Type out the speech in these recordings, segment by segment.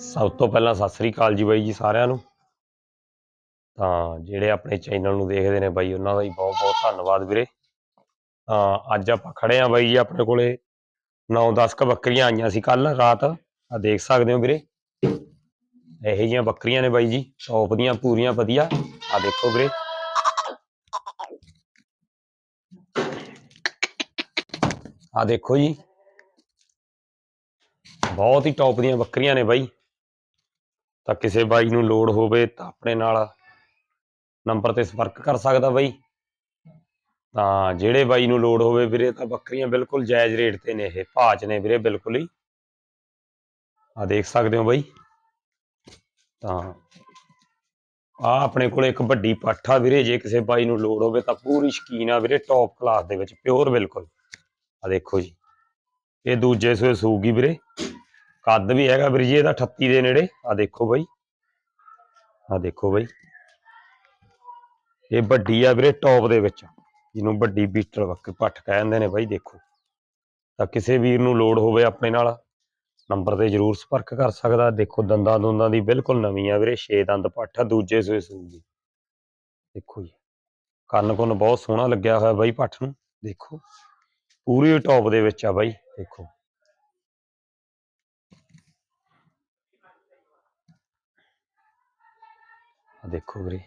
ਸਭ ਤੋਂ ਪਹਿਲਾਂ ਸਤਿ ਸ੍ਰੀ ਅਕਾਲ ਜੀ ਬਾਈ ਜੀ ਸਾਰਿਆਂ ਨੂੰ। ਤਾਂ ਜਿਹੜੇ ਆਪਣੇ ਚੈਨਲ ਨੂੰ ਦੇਖਦੇ ਨੇ ਬਾਈ, ਉਹਨਾਂ ਦਾ ਹੀ ਬਹੁਤ ਬਹੁਤ ਧੰਨਵਾਦ ਵੀਰੇ। ਤਾਂ ਅੱਜ ਆਪਾਂ ਖੜੇ ਆ ਬਾਈ ਜੀ ਆਪਣੇ ਕੋਲੇ। 9-10 ਕ ਬੱਕਰੀਆਂ ਆਈਆਂ ਸੀ ਕੱਲ ਰਾਤ। ਆ ਦੇਖ ਸਕਦੇ ਹੋ ਵੀਰੇ। ਇਹੋ ਜਿਹੀਆਂ ਬੱਕਰੀਆਂ ਨੇ ਬਾਈ ਜੀ। ਟੌਪ ਦੀਆਂ, ਪੂਰੀਆਂ, ਵਧੀਆ। ਆ ਦੇਖੋ ਵੀਰੇ। ਆ ਦੇਖੋ ਜੀ। ਬਹੁਤ ਹੀ ਟੌਪ ਦੀਆਂ ਬੱਕਰੀਆਂ ਨੇ ਬਾਈ। ਤਾਂ ਕਿਸੇ ਬਾਈ ਨੂੰ ਲੋੜ ਹੋਵੇ ਤਾਂ ਆਪਣੇ ਨਾਲ ਨੰਬਰ ਤੇ ਸੰਪਰਕ ਕਰ ਸਕਦਾ ਬਾਈ। ਤਾਂ ਜਿਹੜੇ ਬਾਈ ਨੂੰ ਲੋੜ ਹੋਵੇ ਵੀਰੇ, ਤਾਂ ਬੱਕਰੀਆਂ ਬਿਲਕੁਲ ਜਾਇਜ਼ ਰੇਟ ਤੇ ਨੇ ਇਹ, ਭਾਅ ਨੇ ਵੀਰੇ ਬਿਲਕੁਲ ਹੀ। ਆ ਦੇਖ ਸਕਦੇ ਹੋ ਬਾਈ। ਤਾਂ ਆ ਆਪਣੇ ਕੋਲ ਇੱਕ ਵੱਡੀ ਪਾਠਾ ਵੀਰੇ, ਜੇ ਕਿਸੇ ਬਾਈ ਨੂੰ ਲੋੜ ਹੋਵੇ ਤਾਂ ਪੂਰੀ ਸ਼ਕੀਨ ਆ ਵੀਰੇ ਟੌਪ ਕਲਾਸ ਦੇ ਵਿੱਚ ਪਿਓਰ ਬਿਲਕੁਲ। ਆ ਦੇਖੋ ਜੀ। ਇਹ ਦੂਜੇ ਸੂਏ ਸੂਗੀ ਵੀਰੇ। ਕੱਦ ਵੀ ਹੈਗਾ ਵੀਰ ਜੀ, ਇਹਦਾ 38 ਦੇ ਨੇੜੇ। ਆ ਦੇਖੋ ਬਾਈ। ਆ ਦੇਖੋ ਬਾਈ। ਇਹ ਵੱਡੀ ਆ ਵੀਰੇ ਟੌਪ ਦੇ ਵਿੱਚ। ਜਿਹਨੂੰ ਵੱਡੀ ਬੀਟਲ ਬੱਕਰੀ ਪੱਠ ਕਹਿੰਦੇ ਨੇ ਬਾਈ, ਦੇਖੋ। ਤਾਂ ਕਿਸੇ ਵੀਰ ਨੂੰ ਲੋੜ ਹੋਵੇ ਆਪਣੇ ਨਾਲ, ਨੰਬਰ ਤੇ ਜਰੂਰ ਸੰਪਰਕ ਕਰ ਸਕਦਾ। ਦੇਖੋ, ਦੰਦਾਂ ਦੁੰਦਾਂ ਦੀ ਬਿਲਕੁਲ ਨਵੀਂ ਆ ਵੀਰੇ। 6 ਦੰਦ ਪੱਠ ਆ, ਦੂਜੇ ਸੂਏ ਸੂਗੀ ਦੇਖੋ ਜੀ। ਕੰਨ ਕੁੰਨ ਬਹੁਤ ਸੋਹਣਾ ਲੱਗਿਆ ਹੋਇਆ ਬਾਈ ਪੱਠ ਨੂੰ। ਦੇਖੋ। ਪੂਰੀ ਟੌਪ ਦੇ ਵਿੱਚ ਆ ਬਾਈ। ਦੇਖੋ। ਦੇਖੋ ਵੀਰੇ।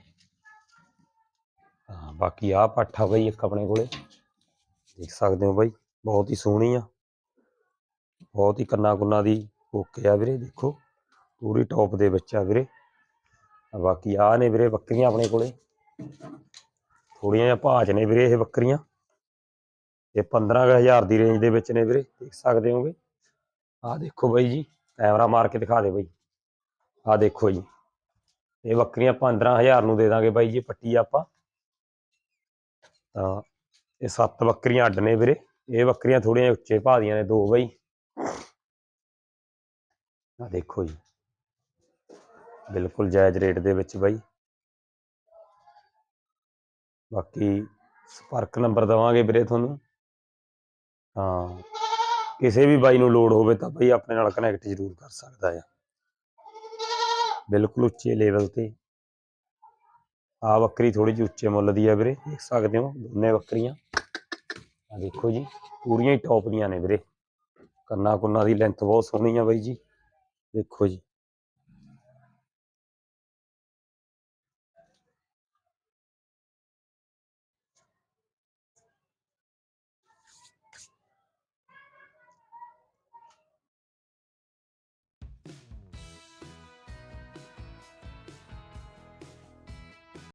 ਹਾਂ, ਬਾਕੀ ਆ ਪੱਠਾ ਬਾਈ ਇੱਕ ਆਪਣੇ ਕੋਲੇ। ਦੇਖ ਸਕਦੇ ਹੋ ਬਾਈ, ਬਹੁਤ ਹੀ ਸੋਹਣੀ ਆ। ਬਹੁਤ ਹੀ ਕੰਨਾ ਕੁੰਨਾ ਦੀ ਓਕੇ ਆ ਵੀਰੇ, ਦੇਖੋ। ਪੂਰੀ ਟੌਪ ਦੇ ਵਿੱਚ ਆ ਵੀਰੇ। ਬਾਕੀ ਆ ਨੇ ਵੀਰੇ ਬੱਕਰੀਆਂ ਆਪਣੇ ਕੋਲੇ। ਥੋੜੀਆਂ ਜਿਹਾ ਭਾਜ ਨੇ ਵੀਰੇ ਇਹ ਬੱਕਰੀਆਂ। ਇਹ 15000 ਦੀ ਰੇਂਜ ਦੇ ਵਿੱਚ ਨੇ ਵੀਰੇ, ਦੇਖ ਸਕਦੇ ਹੋਗੇ ਆ ਦੇਖੋ ਬਾਈ ਜੀ, ਕੈਮਰਾ ਮਾਰ ਕੇ ਦਿਖਾ ਦੇ ਬਾਈ। ਆ ਦੇਖੋ ਜੀ। ਇਹ ਬੱਕਰੀਆਂ 15000 ਨੂੰ ਦੇ ਦਾਂਗੇ ਬਾਈ ਜੀ ਪੱਟੀ ਆਪਾਂ। ਤਾਂ ਇਹ ਸੱਤ ਬੱਕਰੀਆਂ ਅੱਡ ਨੇ ਵੀਰੇ। ਇਹ ਬੱਕਰੀਆਂ ਥੋੜੀਆਂ ਉੱਚੇ ਭਾਅ ਦੀਆਂ ਨੇ ਦੋ ਬਾਈ। ਆ ਦੇਖੋ ਜੀ। ਬਿਲਕੁਲ ਜਾਇਜ਼ ਰੇਟ ਦੇ ਵਿੱਚ ਬਾਈ। ਬਾਕੀ ਸੰਪਰਕ ਨੰਬਰ ਦਵਾਂਗੇ ਵੀਰੇ ਤੁਹਾਨੂੰ। ਹਾਂ ਕਿਸੇ ਵੀ ਬਾਈ ਨੂੰ ਲੋੜ ਹੋਵੇ ਤਾਂ ਬਾਈ ਆਪਣੇ ਨਾਲ ਕਨੈਕਟ ਜ਼ਰੂਰ ਕਰ ਸਕਦਾ ਆ। ਬਿਲਕੁਲ ਉੱਚੇ ਲੈਵਲ ਤੇ। ਆ ਬੱਕਰੀ ਥੋੜੀ ਜਿਹੀ ਉੱਚੇ ਮੁੱਲ ਦੀ ਆ ਵੀਰੇ, ਦੇਖ ਸਕਦੇ ਹੋ ਦੋਨੇ ਬੱਕਰੀਆਂ। ਆ ਦੇਖੋ ਜੀ, ਪੂਰੀਆਂ ਹੀ ਟੌਪ ਦੀਆਂ ਨੇ ਵੀਰੇ। ਕੰਨਾ ਕੁੰਨਾ ਦੀ ਲੈਂਥ ਬਹੁਤ ਸੋਹਣੀ ਆ ਬਾਈ ਜੀ। ਦੇਖੋ ਜੀ।